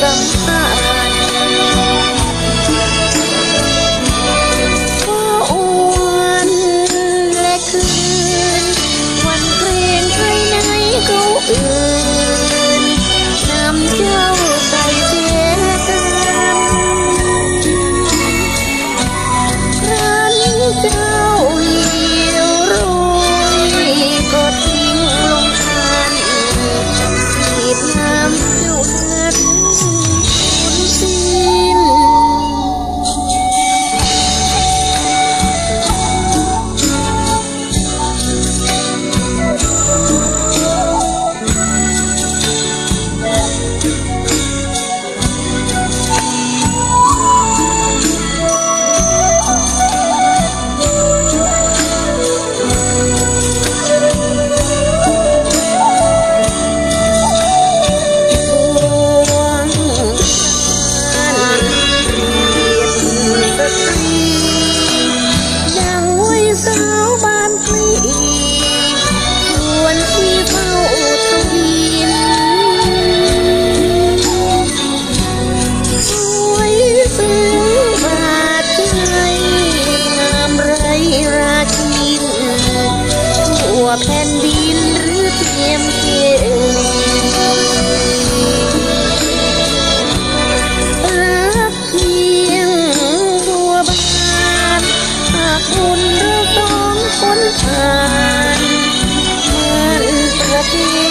something แผ่นดินหรือเทียมเกรักเพียงบัวบานหากบุญเราต้องคนผ่านมานประเทศ